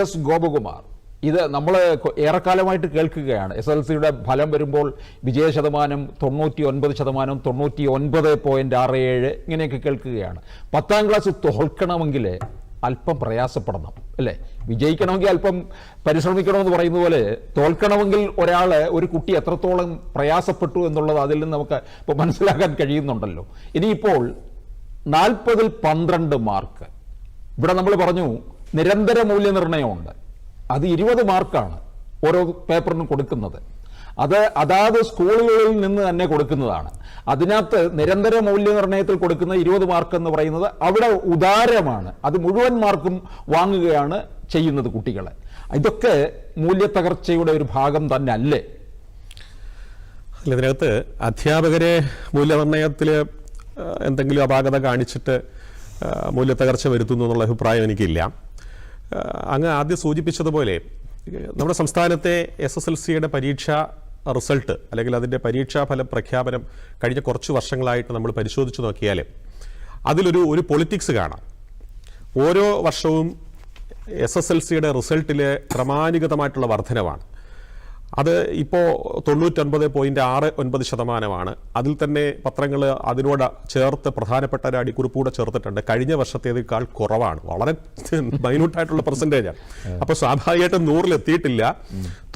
S Gopakumar. ഇത് നമ്മൾ ഏറെക്കാലമായിട്ട് കേൾക്കുകയാണ്. എസ് എൽ സിയുടെ ഫലം വരുമ്പോൾ വിജയ ശതമാനം തൊണ്ണൂറ്റി ഒൻപത് ശതമാനം തൊണ്ണൂറ്റി ഒൻപത് പോയിന്റ് ആറ് ഏഴ് ഇങ്ങനെയൊക്കെ കേൾക്കുകയാണ്. പത്താം ക്ലാസ് തോൽക്കണമെങ്കിൽ അല്പം പ്രയാസപ്പെടണം അല്ലേ? വിജയിക്കണമെങ്കിൽ അല്പം പരിശ്രമിക്കണമെന്ന് പറയുന്ന പോലെ തോൽക്കണമെങ്കിൽ ഒരാൾ ഒരു കുട്ടി എത്രത്തോളം പ്രയാസപ്പെട്ടു എന്നുള്ളത് അതിൽ നിന്ന് നമുക്ക് ഇപ്പോൾ മനസ്സിലാക്കാൻ കഴിയുന്നുണ്ടല്ലോ. ഇനിയിപ്പോൾ നാൽപ്പതിൽ പന്ത്രണ്ട് മാർക്ക് ഇവിടെ നമ്മൾ പറഞ്ഞു നിരന്തര മൂല്യനിർണയമുണ്ട്. അത് ഇരുപത് മാർക്കാണ് ഓരോ പേപ്പറിനും കൊടുക്കുന്നത്. അത് അതാത് സ്കൂളുകളിൽ നിന്ന് തന്നെ കൊടുക്കുന്നതാണ്. അതിനകത്ത് നിരന്തര മൂല്യനിർണയത്തിൽ കൊടുക്കുന്ന ഇരുപത് മാർക്ക് എന്ന് പറയുന്നത് അവിടെ ഉദാരമാണ്. അത് മുഴുവൻ മാർക്കും വാങ്ങുകയാണ് ചെയ്യുന്നത് കുട്ടികളെ. ഇതൊക്കെ മൂല്യത്തകർച്ചയുടെ ഒരു ഭാഗം തന്നെ അല്ലേ അല്ല ഇതിനകത്ത് അധ്യാപകരെ മൂല്യനിർണയത്തിൽ എന്തെങ്കിലും അപാകത കാണിച്ചിട്ട് മൂല്യത്തകർച്ച വരുത്തുന്നു എന്നുള്ള അഭിപ്രായം എനിക്കില്ല. അങ്ങ് ആദ്യം സൂചിപ്പിച്ചതുപോലെ നമ്മുടെ സംസ്ഥാനത്തെ എസ് എസ് എൽ സിയുടെ പരീക്ഷ റിസൾട്ട് അല്ലെങ്കിൽ അതിന്റെ പരീക്ഷാഫല പ്രഖ്യാപനം കഴിഞ്ഞ കുറച്ച് വർഷങ്ങളായിട്ട് നമ്മൾ പരിശോധിച്ച് നോക്കിയാൽ അതിലൊരു ഒരു പൊളിറ്റിക്സ് കാണാം. ഓരോ വർഷവും എസ് എസ് എൽ സിയുടെ റിസൾട്ടിൽ ക്രമാനുഗതമായിട്ടുള്ള വർധനവാണ്. അത് ഇപ്പോൾ തൊണ്ണൂറ്റൊൻപത് പോയിന്റ് ആറ് ഒൻപത് ശതമാനമാണ്. അതിൽ തന്നെ പത്രങ്ങൾ അതിനോട് ചേർത്ത് പ്രധാനപ്പെട്ട ഒരു അടിക്കുറിപ്പ് ചേർത്തിട്ടുണ്ട്. കഴിഞ്ഞ വർഷത്തേതിക്കാൾ കുറവാണ്. വളരെ മൈന്യൂട്ടായിട്ടുള്ള പെർസെന്റേജാണ് അപ്പോൾ സ്വാഭാവികമായിട്ടും നൂറിലെത്തിയിട്ടില്ല.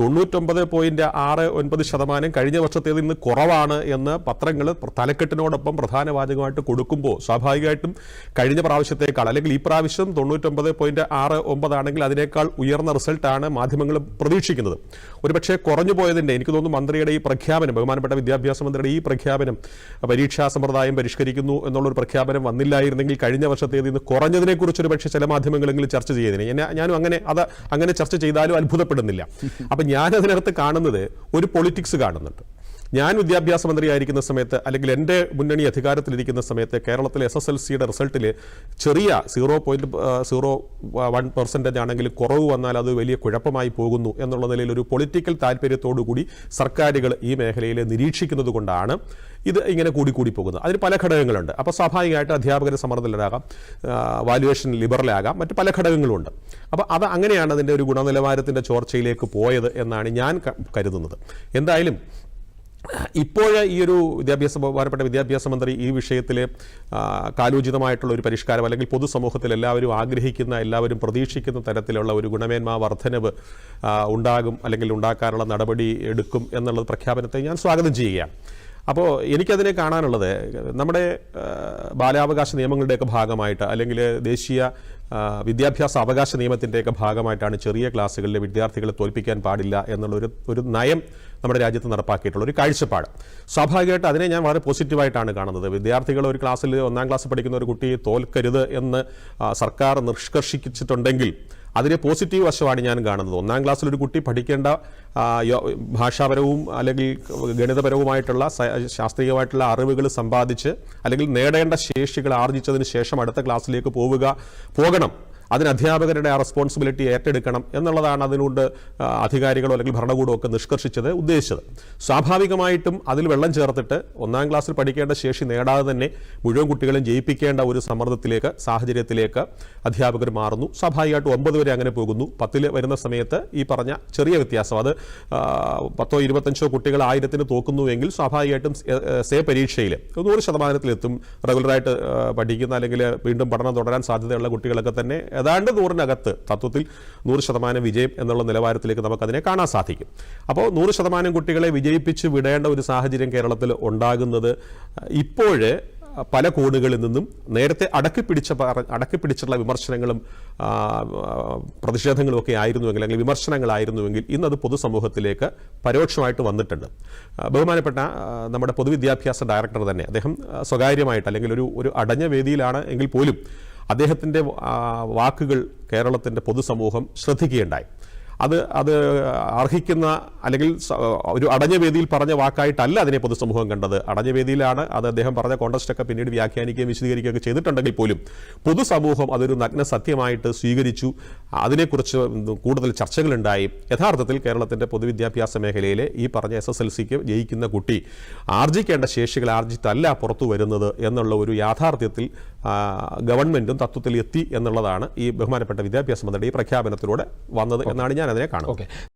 തൊണ്ണൂറ്റൊമ്പത് പോയിന്റ് ആറ് ഒൻപത് ശതമാനം കഴിഞ്ഞ വർഷത്തേതിൽ നിന്ന് കുറവാണ് എന്ന് പത്രങ്ങൾ തലക്കെട്ടിനോടൊപ്പം പ്രധാന വാചകമായിട്ട് കൊടുക്കുമ്പോൾ സ്വാഭാവികമായിട്ടും കഴിഞ്ഞ പ്രാവശ്യത്തേക്കാൾ അല്ലെങ്കിൽ ഈ പ്രാവശ്യം തൊണ്ണൂറ്റൊമ്പത് പോയിന്റ് ആറ് ഒമ്പതാണെങ്കിൽ അതിനേക്കാൾ ഉയർന്ന റിസൾട്ടാണ് മാധ്യമങ്ങൾ പ്രതീക്ഷിക്കുന്നത്. ഒരുപക്ഷെ കുറഞ്ഞു പോയതിന്റെ എനിക്ക് തോന്നുന്നു മന്ത്രിയുടെ ഈ പ്രഖ്യാപനം ബഹുമാനപ്പെട്ട വിദ്യാഭ്യാസ മന്ത്രിയുടെ ഈ പ്രഖ്യാപനം പരീക്ഷാ സമ്പ്രദായം പരിഷ്കരിക്കുന്നു എന്നുള്ളൊരു പ്രഖ്യാപനം വന്നില്ലായിരുന്നെങ്കിൽ കഴിഞ്ഞ വർഷത്തേതിൽ നിന്ന് കുറഞ്ഞതിനെക്കുറിച്ച് ഒരു പക്ഷേ ചില മാധ്യമങ്ങളെങ്കിലും ചർച്ച ചെയ്തിന്. എന്നെ- ഞാനും അങ്ങനെ അത് അങ്ങനെ ചർച്ച ചെയ്താലും അത്ഭുതപ്പെടുന്നില്ല. അപ്പം ഞാനതിനകത്ത് കാണുന്നത് ഒരു പൊളിറ്റിക്സ് കാണുന്നുണ്ട്. ഞാൻ വിദ്യാഭ്യാസ മന്ത്രിയായിരിക്കുന്ന സമയത്ത് അല്ലെങ്കിൽ എന്റെ മുന്നണി അധികാരത്തിലിരിക്കുന്ന സമയത്ത് കേരളത്തിലെ എസ് എസ് എൽ സിയുടെ റിസൾട്ടിൽ ചെറിയ zero point zero one percentage ആണെങ്കിൽ കുറവ് വന്നാൽ അത് വലിയ കുഴപ്പമായി പോകുന്നു എന്നുള്ള നിലയിൽ ഒരു പൊളിറ്റിക്കൽ താല്പര്യത്തോടു കൂടി സർക്കാരുകൾ ഈ മേഖലയിൽ നിരീക്ഷിക്കുന്നത് കൊണ്ടാണ് ഇത് ഇങ്ങനെ കൂടി കൂടി പോകുന്നത്. അതിന് പല ഘടകങ്ങളുണ്ട്. അപ്പോൾ സ്വാഭാവികമായിട്ട് അധ്യാപകരെ സമ്മർദ്ദത്തിലാകാം വാല്യുവേഷൻ ലിബറലാകാം മറ്റ് പല ഘടകങ്ങളുമുണ്ട് അപ്പോൾ അത് അങ്ങനെയാണ് അതിന്റെ ഒരു ഗുണനിലവാരത്തിന്റെ ചോർച്ചയിലേക്ക് പോയത് എന്നാണ് ഞാൻ കരുതുന്നത്. എന്തായാലും ഇപ്പോൾ ഈ ഒരു വിദ്യാഭ്യാസ ബഹുമാനപ്പെട്ട വിദ്യാഭ്യാസ മന്ത്രി ഈ വിഷയത്തിൽ കാലോചിതമായിട്ടുള്ള ഒരു പരിഷ്കാരം അല്ലെങ്കിൽ പൊതുസമൂഹത്തിൽ എല്ലാവരും ആഗ്രഹിക്കുന്ന എല്ലാവരും പ്രതീക്ഷിക്കുന്ന തരത്തിലുള്ള ഒരു ഗുണമേന്മ വർധനവ് ഉണ്ടാകും അല്ലെങ്കിൽ ഉണ്ടാക്കാനുള്ള നടപടി എടുക്കും എന്നുള്ള പ്രഖ്യാപനത്തെ ഞാൻ സ്വാഗതം ചെയ്യുകയാണ്. അപ്പോൾ എനിക്കതിനെ കാണാനുള്ളത് നമ്മുടെ ബാലാവകാശ നിയമങ്ങളുടെയൊക്കെ ഭാഗമായിട്ട് അല്ലെങ്കിൽ ദേശീയ വിദ്യാഭ്യാസ അവകാശ നിയമത്തിന്റെയൊക്കെ ഭാഗമായിട്ടാണ് ചെറിയ ക്ലാസ്സുകളിലെ വിദ്യാർത്ഥികളെ തോൽപ്പിക്കാൻ പാടില്ല എന്നുള്ളൊരു ഒരു നയം നമ്മുടെ രാജ്യത്ത് നടപ്പാക്കിയിട്ടുള്ള ഒരു കാഴ്ചപ്പാട്. സ്വാഭാവികമായിട്ട് അതിനെ ഞാൻ വളരെ പോസിറ്റീവായിട്ടാണ് കാണുന്നത്. വിദ്യാർത്ഥികൾ ഒരു ക്ലാസ്സിൽ ഒന്നാം ക്ലാസ് പഠിക്കുന്ന ഒരു കുട്ടിയെ തോൽക്കരുത് എന്ന് സർക്കാർ നിഷ്കർഷിച്ചിട്ടുണ്ടെങ്കിൽ അതിനെ പോസിറ്റീവ് വശമാണ് ഞാൻ കാണുന്നത്. ഒന്നാം ക്ലാസ്സിൽ ഒരു കുട്ടി പഠിക്കേണ്ട ഭാഷാപരവും അല്ലെങ്കിൽ ഗണിതപരവുമായിട്ടുള്ള ശാസ്ത്രീയമായിട്ടുള്ള അറിവുകൾ സമ്പാദിച്ച് അല്ലെങ്കിൽ നേടേണ്ട ശേഷികൾ ആർജിച്ചതിന് ശേഷം അടുത്ത ക്ലാസ്സിലേക്ക് പോവുക പോകണം. അതിന് അധ്യാപകരുടെ ആ റെസ്പോൺസിബിലിറ്റി ഏറ്റെടുക്കണം എന്നുള്ളതാണ് അതിനുകൊണ്ട് ആ, അധികാരികളോ അല്ലെങ്കിൽ ഭരണകൂടമോ ഒക്കെ നിഷ്കർഷിച്ചത് ഉദ്ദേശിച്ചത്. സ്വാഭാവികമായിട്ടും അതിൽ വെള്ളം ചേർത്തിട്ട് ഒന്നാം ക്ലാസ്സിൽ പഠിക്കേണ്ട ശേഷി നേടാതെ തന്നെ മുഴുവൻ കുട്ടികളും ജയിപ്പിക്കേണ്ട ഒരു സമ്മർദ്ദത്തിലേക്ക് സാഹചര്യത്തിലേക്ക് അധ്യാപകർ മാറുന്നു. സ്വാഭാവികമായിട്ടും ഒമ്പത് വരെ അങ്ങനെ പോകുന്നു. പത്തിൽ വരുന്ന സമയത്ത് ഈ പറഞ്ഞ ചെറിയ വ്യത്യാസം അത് പത്തോ ഇരുപത്തഞ്ചോ കുട്ടികൾ ആയിരത്തിന് തോക്കുന്നുവെങ്കിൽ സ്വാഭാവികമായിട്ടും സേ- പരീക്ഷയിൽ നൂറ് ശതമാനത്തിലെത്തും. റെഗുലറായിട്ട് പഠിക്കുന്ന അല്ലെങ്കിൽ വീണ്ടും പഠനം തുടരാൻ സാധ്യതയുള്ള കുട്ടികളൊക്കെ തന്നെ ഏതാണ്ട് നൂറിനകത്ത് തത്വത്തിൽ നൂറ് ശതമാനം വിജയം എന്നുള്ള നിലവാരത്തിലേക്ക് നമുക്കതിനെ കാണാൻ സാധിക്കും. അപ്പോൾ നൂറ് ശതമാനം കുട്ടികളെ വിജയിപ്പിച്ച് വിടേണ്ട ഒരു സാഹചര്യം കേരളത്തിൽ ഉണ്ടാകുന്നത് ഇപ്പോഴേ പല കോണുകളിൽ നിന്നും നേരത്തെ അടക്കി പിടിച്ച അടക്കി പിടിച്ചുള്ള വിമർശനങ്ങളും പ്രതിഷേധങ്ങളും ഒക്കെ ആയിരുന്നുവെങ്കിൽ അല്ലെങ്കിൽ വിമർശനങ്ങളായിരുന്നുവെങ്കിൽ ഇന്നത് പൊതുസമൂഹത്തിലേക്ക് പരോക്ഷമായിട്ട് വന്നിട്ടുണ്ട്. ബഹുമാനപ്പെട്ട നമ്മുടെ പൊതുവിദ്യാഭ്യാസ ഡയറക്ടർ തന്നെ അദ്ദേഹം സ്വകാര്യമായിട്ട് അല്ലെങ്കിൽ ഒരു ഒരു അടഞ്ഞ വേദിയിലാണ് എങ്കിൽ പോലും അദ്ദേഹത്തിന്റെ വാക്കുകൾ കേരളത്തിന്റെ പൊതുസമൂഹം ശ്രദ്ധിക്കുകയുണ്ടായി. അത് അത് അർഹിക്കുന്ന അല്ലെങ്കിൽ ഒരു അടഞ്ഞ വേദിയിൽ പറഞ്ഞ വാക്കായിട്ടല്ല അതിനെ പൊതുസമൂഹം കണ്ടത്. അടഞ്ഞ വേദിയിലാണ് അത് അദ്ദേഹം പറഞ്ഞ കോൺടസ്റ്റൊക്കെ പിന്നീട് വ്യാഖ്യാനിക്കുകയും വിശദീകരിക്കുകയൊക്കെ ചെയ്തിട്ടുണ്ടെങ്കിൽ പോലും പൊതുസമൂഹം അതൊരു നഗ്ന സത്യമായിട്ട് സ്വീകരിച്ചു. അതിനെക്കുറിച്ച് കൂടുതൽ ചർച്ചകളുണ്ടായി. യഥാർത്ഥത്തിൽ കേരളത്തിന്റെ പൊതുവിദ്യാഭ്യാസ മേഖലയിലെ ഈ പറഞ്ഞ എസ് എസ് എൽ സിക്ക് ജയിക്കുന്ന കുട്ടി ആർജിക്കേണ്ട ശേഷികൾ ആർജിത്തല്ല പുറത്തു വരുന്നത് എന്നുള്ള ഒരു യാഥാർത്ഥ്യത്തിൽ ഗവൺമെന്റും തത്വത്തിൽ എത്തി എന്നുള്ളതാണ് ഈ ബഹുമാനപ്പെട്ട വിദ്യാഭ്യാസ മന്ത്രിയുടെ ഈ പ്രഖ്യാപനത്തിലൂടെ വന്നത് എന്നാണ് ഞാൻ അതിനെ കാണുന്നത്. ഓക്കെ.